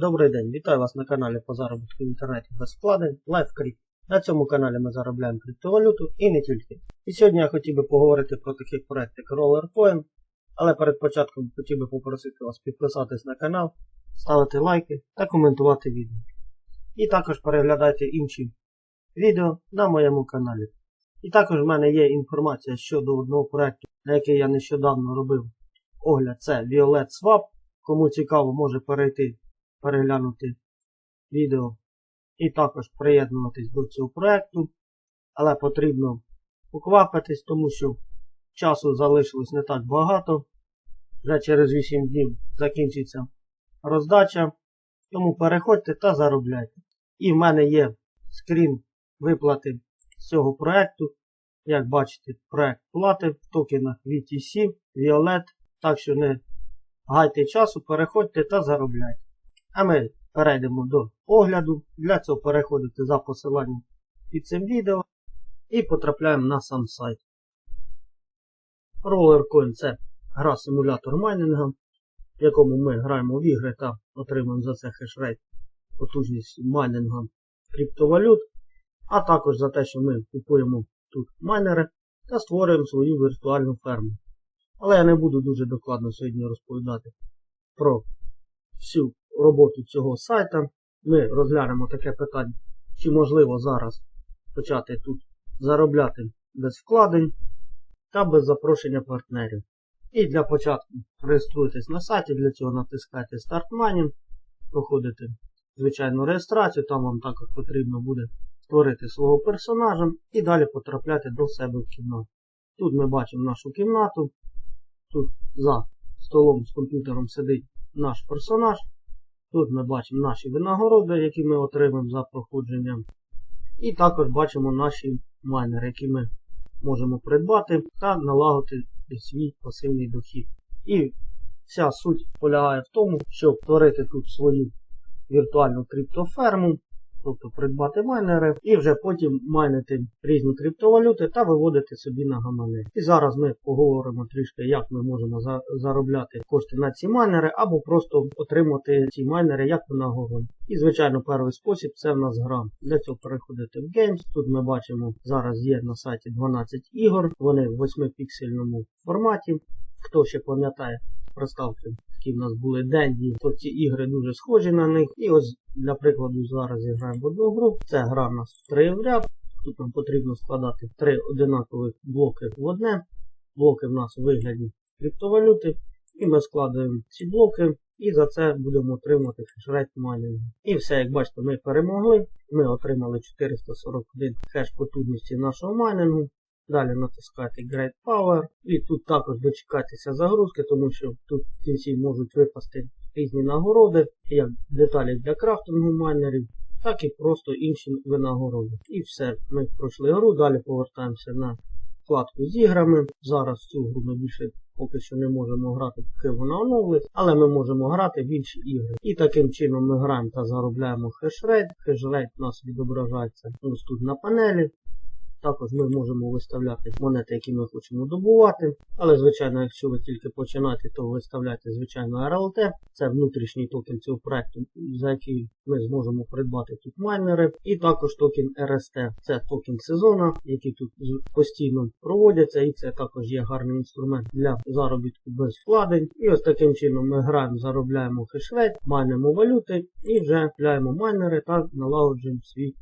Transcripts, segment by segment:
Добрий день, вітаю вас на каналі по заробітку в інтернеті без вкладень LiveCrypt. На цьому каналі ми заробляємо криптовалюту і не тільки. І сьогодні я хотів би поговорити про такі проекти як Rollercoin, але перед початком хотів би попросити вас підписатись на канал, ставити лайки та коментувати відео. І також переглядайте інші відео на моєму каналі. І також в мене є інформація щодо одного проекту, на який я нещодавно робив огляд, це Violet Swap. Кому цікаво, може перейти переглянути відео і також приєднуватись до цього проєкту. Але потрібно поквапитись, тому що часу залишилось не так багато. Вже через 8 днів закінчиться роздача. Тому переходьте та заробляйте. І в мене є скрін виплати з цього проєкту. Як бачите, проєкт плати в токенах VTC, Violet. Так що не гайте часу, переходьте та заробляйте. А ми перейдемо до огляду. Для цього переходите за посиланням під цим відео і потрапляємо на сам сайт. Rollercoin це гра-симулятор майнінга, в якому ми граємо в ігри та отримуємо за це хешрейт, потужність майнінга криптовалют, а також за те, що ми купуємо тут майнери та створюємо свою віртуальну ферму. Але я не буду дуже докладно сьогодні розповідати про всю роботу цього сайта. Ми розглянемо таке питання, чи можливо зараз почати тут заробляти без вкладень та без запрошення партнерів. І для початку реєструйтесь на сайті, для цього натискайте Start Mining, проходите звичайну реєстрацію, там вам також потрібно буде створити свого персонажа і далі потрапляти до себе в кімнату. Тут ми бачимо нашу кімнату. Тут за столом з комп'ютером сидить наш персонаж. Тут ми бачимо наші винагороди, які ми отримаємо за проходження. І також бачимо наші майнери, які ми можемо придбати та налагодити свій пасивний дохід. І вся суть полягає в тому, щоб створити тут свою віртуальну криптоферму, тобто придбати майнери, і вже потім майнити різні криптовалюти та виводити собі на гаманець. І зараз ми поговоримо трішки, як ми можемо за заробляти кошти на ці майнери, або просто отримати ці майнери як винагороду. І, звичайно, перший спосіб це в нас гра. Для цього переходити в Games. Тут ми бачимо, зараз є на сайті 12 ігор, вони в 8-піксельному форматі. Хто ще пам'ятає, приставки, які в нас були денді, то ці ігри дуже схожі на них. І ось, для прикладу, зараз граємо в одну гру. Це гра в нас 3 в ряд. Тут нам потрібно складати три одинакових блоки в одне. Блоки в нас у вигляді криптовалюти. І ми складаємо ці блоки. І за це будемо отримати хешрейт майнінгу. І все, як бачите, ми перемогли. Ми отримали 441 хеш потужності нашого майнінгу. Далі натискати Great Power. І тут також дочекатися загрузки, тому що тут в кінці можуть випасти різні нагороди, як деталі для крафтингу майнерів, так і просто інші винагороди. І все, ми пройшли гру, далі повертаємося на вкладку з іграми. Зараз цю гру ми більше поки що не можемо грати, поки вона оновлить, але ми можемо грати в інші ігри. І таким чином ми граємо та заробляємо хешрейт. Хешрейт у нас відображається ось тут на панелі. Також ми можемо виставляти монети, які ми хочемо добувати. Але, звичайно, якщо ви тільки починаєте, то виставляйте, звичайно, RLT. Це внутрішній токен цього проекту, за який ми зможемо придбати тут майнери. І також токен RST. Це токен сезону, який тут постійно проводяться. І це також є гарний інструмент для заробітку без вкладень. І ось таким чином ми граємо, заробляємо хешрейт, майнимо валюти і вже купляємо майнери та налагоджуємо свій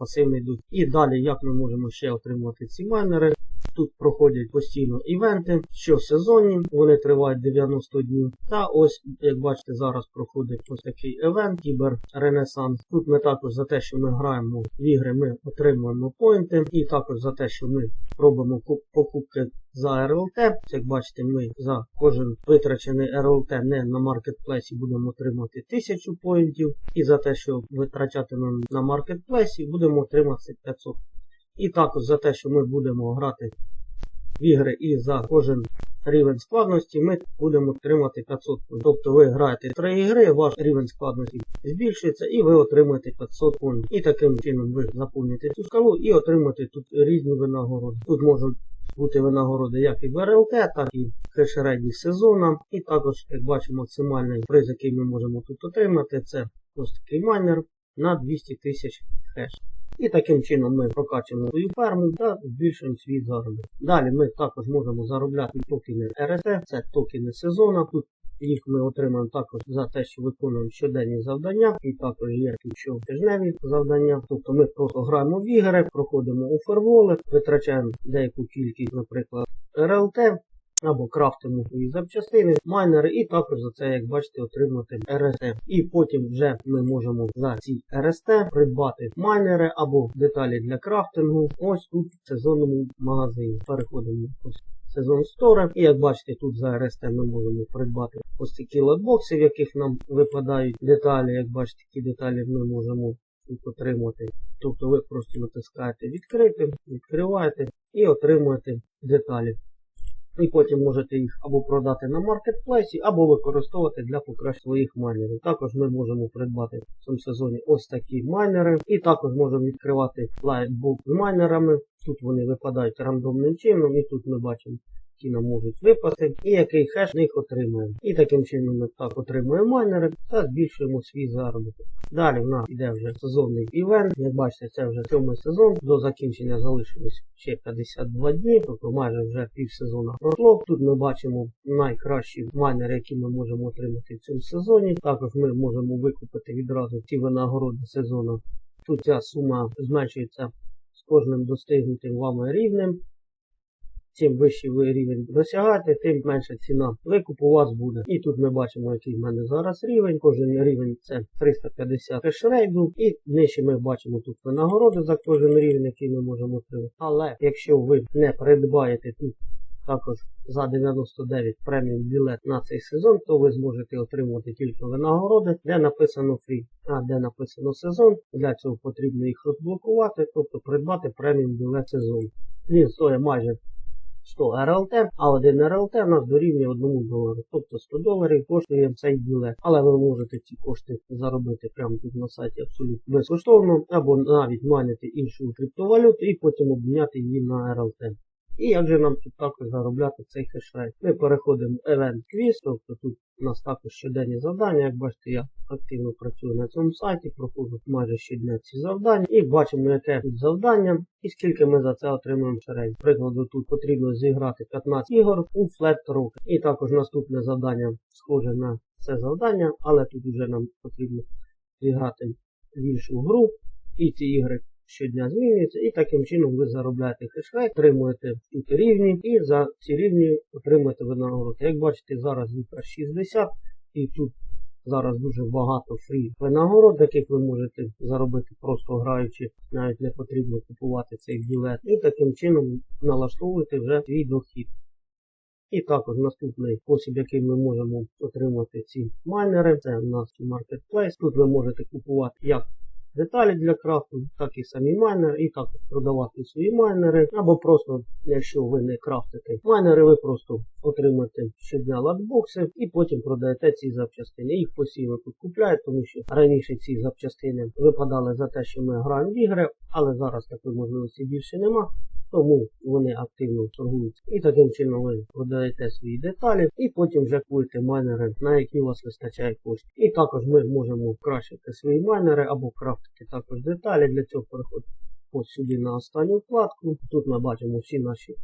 пасивний дух. І далі, як ми можемо ще отримувати ці майнери. Тут проходять постійно івенти, щосезонні, вони тривають 90 днів. Та ось, як бачите, зараз проходить ось такий івент, Кібер Ренесанс. Тут ми також за те, що ми граємо в ігри, ми отримуємо поінти. І також за те, що ми робимо покупки за РЛТ. Як бачите, ми за кожен витрачений РЛТ не на маркетплейсі будемо отримати 1000 поінтів. І за те, що витрачатимемо на маркетплейсі, будемо отримати 500 і також за те, що ми будемо грати в ігри і за кожен рівень складності ми будемо отримати 500 пунктів. Тобто ви граєте 3 ігри, ваш рівень складності збільшується і ви отримаєте 500 пунктів. І таким чином ви заповнюєте цю шкалу і отримаєте тут різні винагороди. Тут можуть бути винагороди як і в РЛТ, так і в хешереді сезону. І також, як бачимо, максимальний приз, який ми можемо тут отримати, це ось такий майнер на 200 тисяч хеш. І таким чином ми прокачуємо свою ферму та збільшуємо свій заробіток. Далі ми також можемо заробляти токени РСТ, це токени сезону. Тут їх ми отримаємо також за те, що виконуємо щоденні завдання, і також є щотижневі завдання. Тобто ми просто граємо в ігри, проходимо у ферволи, витрачаємо деяку кількість, наприклад, РЛТ. Або крафтимо свої запчастини, майнери, і також за це, як бачите, отримати РСТ. І потім вже ми можемо за ці РСТ придбати майнери або деталі для крафтингу. Ось тут в сезонному магазині. Переходимо ось сезон Store. І як бачите, тут за РСТ ми можемо придбати ось такі лотбокси, в яких нам випадають деталі. Як бачите, такі деталі ми можемо тут отримати. Тобто ви просто натискаєте відкрити, відкриваєте і отримуєте деталі. І потім можете їх або продати на маркетплейсі, або використовувати для покращення своїх майнерів. Також ми можемо придбати в цьому сезоні ось такі майнери. І також можемо відкривати лайтбук з майнерами. Тут вони випадають рандомним чином, і тут ми бачимо, які нам можуть випасти, і який хеш їх отримаємо. І таким чином ми так отримуємо майнери та збільшуємо свій заробіток. Далі в нас йде вже сезонний івент. Як бачите, це вже сьомий сезон. До закінчення залишилось ще 52 дні, тобто майже вже півсезона пройшло. Тут ми бачимо найкращі майнери, які ми можемо отримати в цьому сезоні. Також ми можемо викупити відразу ці винагороди сезону. Тут ця сума зменшується з кожним достигнутим вами рівнем. Чим вищий ви рівень досягаєте, тим менша ціна викупу у вас буде. І тут ми бачимо, який в мене зараз рівень. Кожен рівень це 350 кешрейду. І нижче ми бачимо тут винагороди за кожен рівень, який ми можемо отримати. Але якщо ви не придбаєте тут також за 99 преміум білет на цей сезон, то ви зможете отримувати тільки винагороди, де написано фрі, а де написано сезон. Для цього потрібно їх розблокувати, тобто придбати преміум білет сезон. Він стоїть майже 100 РЛТ, а 1 РЛТ у нас дорівнює 1 долару. Тобто 100 доларів коштує цей білет. Але ви можете ці кошти заробити прямо тут на сайті абсолютно безкоштовно, або навіть майнити іншу криптовалюту і потім обміняти її на РЛТ. І як же нам тут також заробляти цей хешрейт? Ми переходимо в Event Quiz, тобто тут у нас також щоденні завдання. Як бачите, я активно працюю на цьому сайті, проходжу майже щодня ці завдання і бачимо, яке тут завдання і скільки ми за це отримуємо шерей. Прикладу, тут потрібно зіграти 15 ігор у Flat Rock. І також наступне завдання схоже на це завдання, але тут вже нам потрібно зіграти в іншу гру. І ці ігри щодня змінюється, і таким чином ви заробляєте хешрейт, отримуєте тут рівні, і за ці рівні отримуєте винагороду. Як бачите, зараз випер 60, і тут зараз дуже багато фрі винагород, яких ви можете заробити просто граючи, навіть не потрібно купувати цей білет. І таким чином налаштовуєте вже свій дохід. І також наступний спосіб, який ми можемо отримати ці майнери, це у нас Marketplace. Тут ви можете купувати як деталі для крафту, так і самі майнери, і також продавати свої майнери. Або просто, якщо ви не крафтите майнери, ви просто отримаєте щодня латбокси і потім продаєте ці запчастини. Їх постійно тут купляють, тому що раніше ці запчастини випадали за те, що ми граємо в ігри, але зараз такої можливості більше нема. Тому вони активно торгуються. І таким чином ви продаєте свої деталі і потім вже купуєте майнери, на які у вас вистачає коштів. І також ми можемо кращити свої майнери або крафтити також деталі. Для цього переходимо ось сюди на останню вкладку. Тут ми бачимо всі наші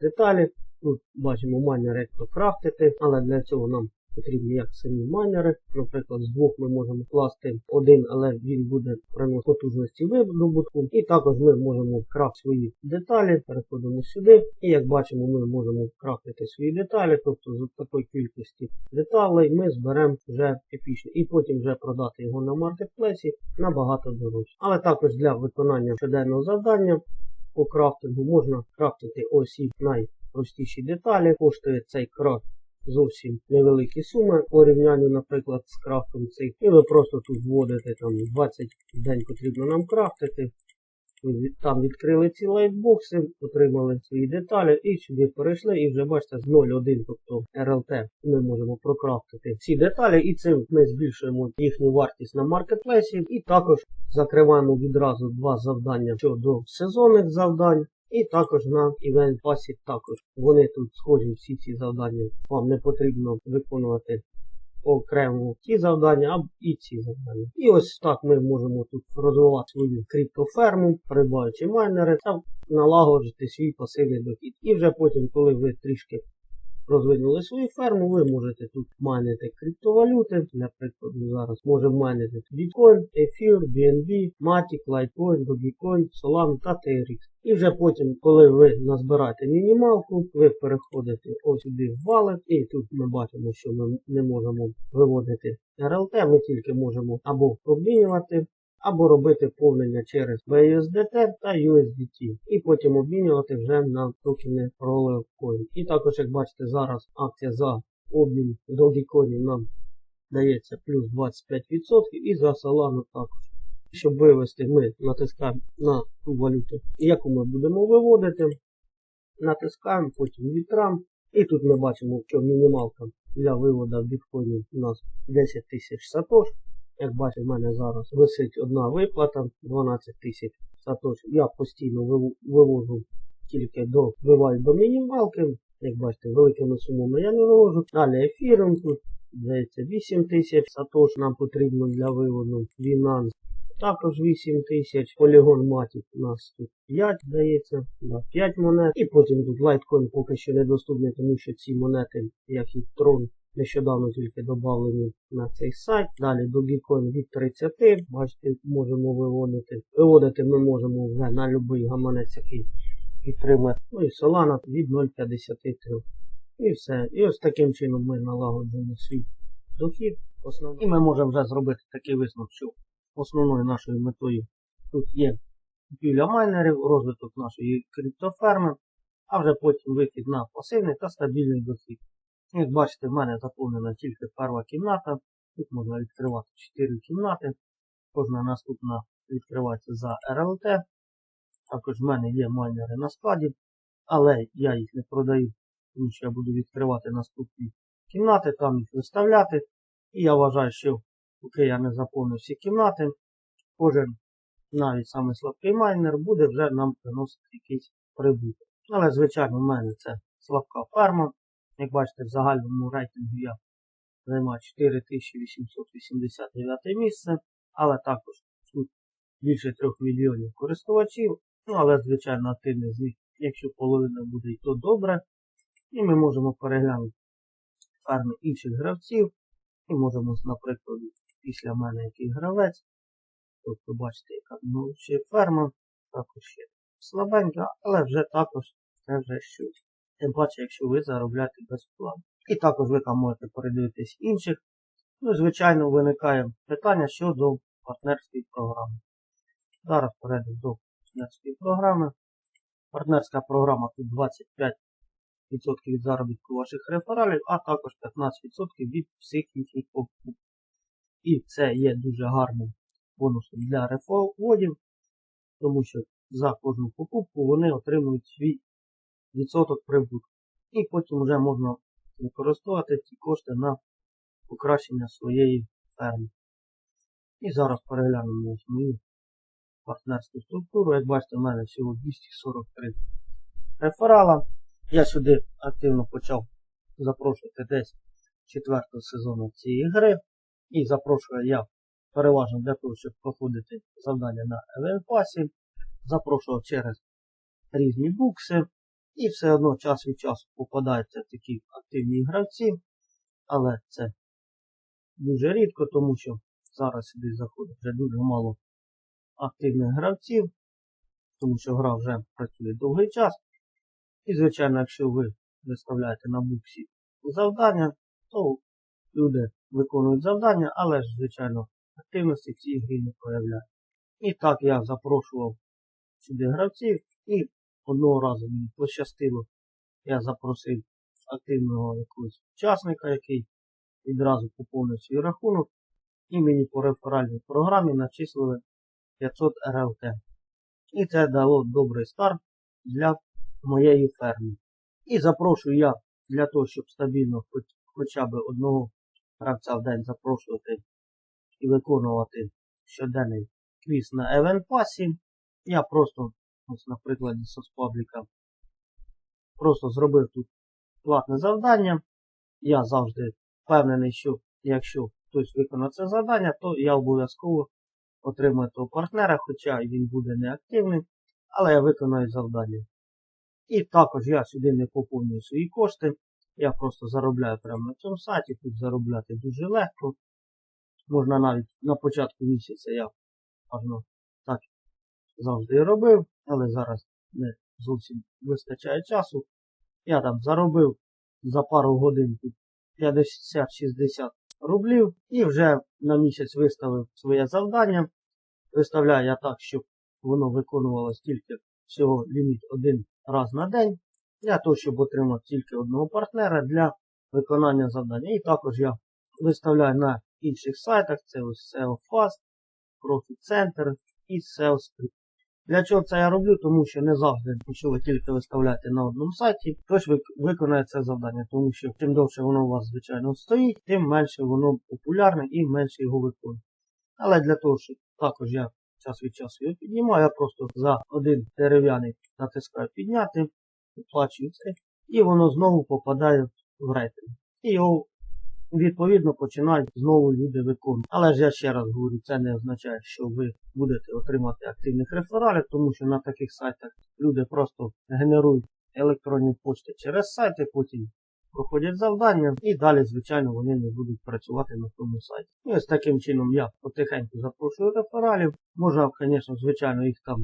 деталі. Тут бачимо майнери, як то крафтити, але для цього нам потрібні як самі майнери. Наприклад, з двох ми можемо класти один, але він буде приносити потужності видобутку. І також ми можемо крафт свої деталі. Переходимо сюди. І як бачимо, ми можемо крафтити свої деталі. Тобто з такої кількості деталей ми зберемо вже епічно. І потім вже продати його на маркетплейсі набагато дорожче. Але також для виконання щоденного завдання по крафтингу можна крафтити ось і найпростіші деталі. Коштує цей крафт зовсім невеликі суми порівнянню, наприклад, з крафтом цих. І ви просто тут вводите там 20 день потрібно нам крафтити. Там відкрили ці лайтбокси, отримали свої деталі і сюди перейшли, і вже бачите, з 0.1, тобто RLT, ми можемо прокрафтити ці деталі, і цим ми збільшуємо їхню вартість на маркетплейсі. І також закриваємо відразу два завдання щодо сезонних завдань. І також на Event Pass також. Вони тут схожі всі ці завдання. Вам не потрібно виконувати окремо ті завдання, а і ці завдання. І ось так ми можемо тут розвивати свою криптоферму, придбаючи майнери та налагодити свій пасивний дохід. І вже потім, коли ви трішки розвинули свою ферму, ви можете тут майнити криптовалюти. Наприклад, ми зараз можемо майнити Bitcoin, Ether, BNB, Matic, Litecoin, Dogecoin, Solana та TRX. І вже потім, коли ви назбираєте мінімалку, ви переходите ось сюди в wallet, і тут ми бачимо, що ми не можемо виводити RLT, ми тільки можемо або обмінювати, або робити повнення через BUSDT та USDT, і потім обмінювати вже на токени Rollercoin. І також, як бачите, зараз акція за обмін Dogecoin нам дається плюс 25% і за Solana також. Щоб вивести, ми натискаємо на ту валюту, яку ми будемо виводити. Натискаємо, потім вітрам. І тут ми бачимо, що мінімалка для виводу біткоїнів у нас 10 тисяч сатош. Як бачите, в мене зараз висить одна виплата 12 тисяч сатош. Я постійно вивожу тільки до виваю до мінімалки. Як бачите, великими сумами я не вивожу. Далі ефіром здається 8 тисяч сатош нам потрібно для виводу. Binance також 8 тисяч. Полігон Matic у нас тут 5, здається, да, 5 монет. І потім тут Litecoin поки що недоступний, тому що ці монети, як і Tron, нещодавно тільки додавлені на цей сайт. Далі Dogecoin від 30, бачите, можемо виводити. Виводити ми можемо вже на будь-який гаманець, який підтримує. Ну і Solana від 0,53. І все. І ось таким чином ми налагоджуємо свій дохід. Основний. І ми можемо вже зробити такий висновок, що основною нашою метою тут є купівля майнерів, розвиток нашої криптоферми, а вже потім вихід на пасивний та стабільний дохід. Як бачите, в мене заповнена тільки перша кімната. Тут можна відкривати 4 кімнати. Кожна наступна відкривається за RLT. Також в мене є майнери на складі, але я їх не продаю, тому що я буду відкривати наступні кімнати, там їх виставляти. І я вважаю, що поки я не заповнив всі кімнати, кожен навіть самий слабкий майнер буде вже нам приносити якийсь прибуток. Але, звичайно, в мене це слабка ферма. Як бачите, в загальному рейтингу я займаю 4889 місце, але також тут більше 3 мільйонів користувачів. Ну, але, звичайно, активний з них, якщо половина буде то добре. І ми можемо переглянути ферми інших гравців. І можемо, наприклад, після мене який гравець. Тобто, бачите, яка ну, ще ферма, також ще слабенька, але вже також це вже щось. Тим паче, якщо ви заробляєте безплатно. І також ви там можете передивитись інших. Ну, звичайно, виникає питання щодо партнерської програми. Зараз перейдемо до партнерської програми. Партнерська програма тут 25% від заробітку ваших рефералів, а також 15% від всіх їхніх покупок. І це є дуже гарним бонусом для рефоводів, тому що за кожну покупку вони отримують свій відсоток прибутку. І потім вже можна використовувати ці кошти на покращення своєї ферми. І зараз переглянемо мою партнерську структуру. Як бачите, в мене всього 243 реферала. Я сюди активно почав запрошувати десь четвертого сезону цієї гри. І запрошую я переважно для того, щоб проходити завдання на ЕВН-пасі. Запрошував через різні букси. І все одно час від часу попадаються такі активні гравці. Але це дуже рідко, тому що зараз сюди заходить вже дуже мало активних гравців, тому що гра вже працює довгий час. І, звичайно, якщо ви виставляєте на буксі завдання, то люди виконують завдання, але ж, звичайно, активності цій грі не проявляють. І так я запрошував сюди гравців, і одного разу мені пощастило, я запросив активного якогось учасника, який відразу поповнив свій рахунок, і мені по реферальній програмі начислили 500 РЛТ. І це дало добрий старт для моєї ферми. І запрошую я для того, щоб стабільно хоч, хоча б одного гравця в день запрошувати і виконувати щоденний квіз на Event Pass. Я просто, ось на прикладі соцпабліка, просто зробив тут платне завдання. Я завжди впевнений, що якщо хтось виконає це завдання, то я обов'язково отримаю того партнера, хоча він буде неактивним, але я виконаю завдання. І також я сюди не поповнюю свої кошти. Я просто заробляю прямо на цьому сайті. Тут заробляти дуже легко. Можна навіть на початку місяця я так завжди робив, але зараз не зовсім вистачає часу. Я там заробив за пару годин 50-60 рублів і вже на місяць виставив своє завдання. Виставляю я так, щоб воно виконувалось тільки всього ліміт один раз на день, для того, щоб отримати тільки одного партнера для виконання завдання. І також я виставляю на інших сайтах, це ось SEO Fast, Profit Center і SEO Script. Для чого це я роблю? Тому що не завжди, якщо ви тільки виставляєте на одному сайті, хтось виконає це завдання, тому що чим довше воно у вас, звичайно, стоїть, тим менше воно популярне і менше його виконує. Але для того, щоб також я час від часу його піднімаю, я просто за один дерев'яний натискаю підняти, оплачую це, і воно знову попадає в рейтинг. І його відповідно починають знову люди виконувати. Але ж я ще раз говорю, це не означає, що ви будете отримати активних рефералів, тому що на таких сайтах люди просто генерують електронні почти через сайти, потім проходять завдання і далі, звичайно, вони не будуть працювати на тому сайті. І ось таким чином я потихеньку запрошую рефералів. Можна, звісно, звичайно, їх там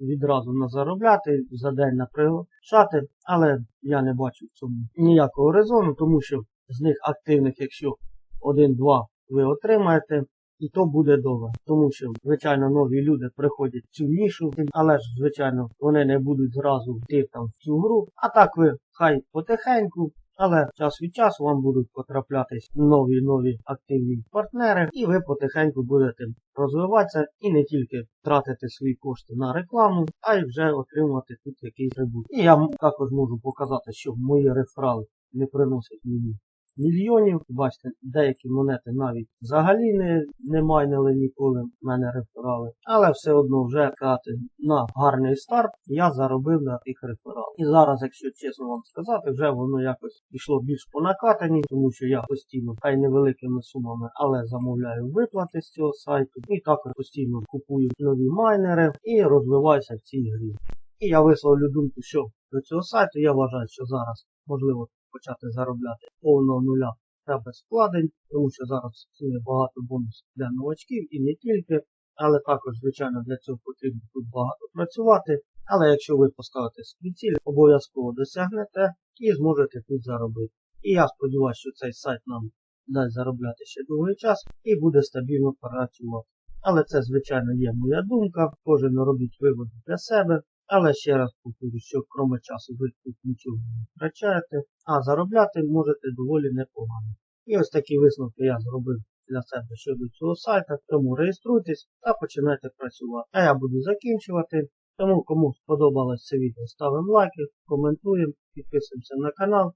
відразу не заробляти, за день напригощати, але я не бачу в цьому ніякого резону, тому що з них активних, якщо один-два ви отримаєте, і то буде добре. Тому що, звичайно, нові люди приходять в цю нішу, але ж, звичайно, вони не будуть зразу йти там в цю гру. А так ви хай потихеньку. Але час від часу вам будуть потраплятись нові нові активні партнери, і ви потихеньку будете розвиватися і не тільки тратити свої кошти на рекламу, а й вже отримувати тут якийсь прибуток. І я також можу показати, що мої реферали не приносять мені мільйонів. Бачите, деякі монети навіть взагалі не, не майнили ніколи мене реферали. Але все одно вже казати на гарний старт я заробив на тих рефералах. І зараз, якщо чесно вам сказати, вже воно якось пішло більш по накатанні, тому що я постійно, хай невеликими сумами, але замовляю виплати з цього сайту. І також постійно купую нові майнери і розвиваюся в цій грі. І я висловлю думку, що до цього сайту я вважаю, що зараз можливо почати заробляти повного нуля та без вкладень, тому що зараз існує багато бонусів для новачків і не тільки. Але також, звичайно, для цього потрібно тут багато працювати. Але якщо ви поставите свій ціль, обов'язково досягнете і зможете тут заробити. І я сподіваюся, що цей сайт нам дасть заробляти ще довгий час і буде стабільно працювати. Але це, звичайно, є моя думка. Кожен робіть виводи для себе. Але ще раз повторю, що кроме часу ви тут нічого не втрачаєте, а заробляти можете доволі непогано. І ось такі висновки я зробив для себе щодо цього сайта. Тому реєструйтесь та починайте працювати. А я буду закінчувати. Тому кому сподобалось це відео, ставимо лайки, коментуємо, підписуємося на канал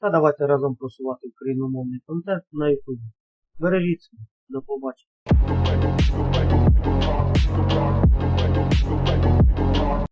та давайте разом просувати україномовний контент на YouTube. Бережіть себе, до побачення.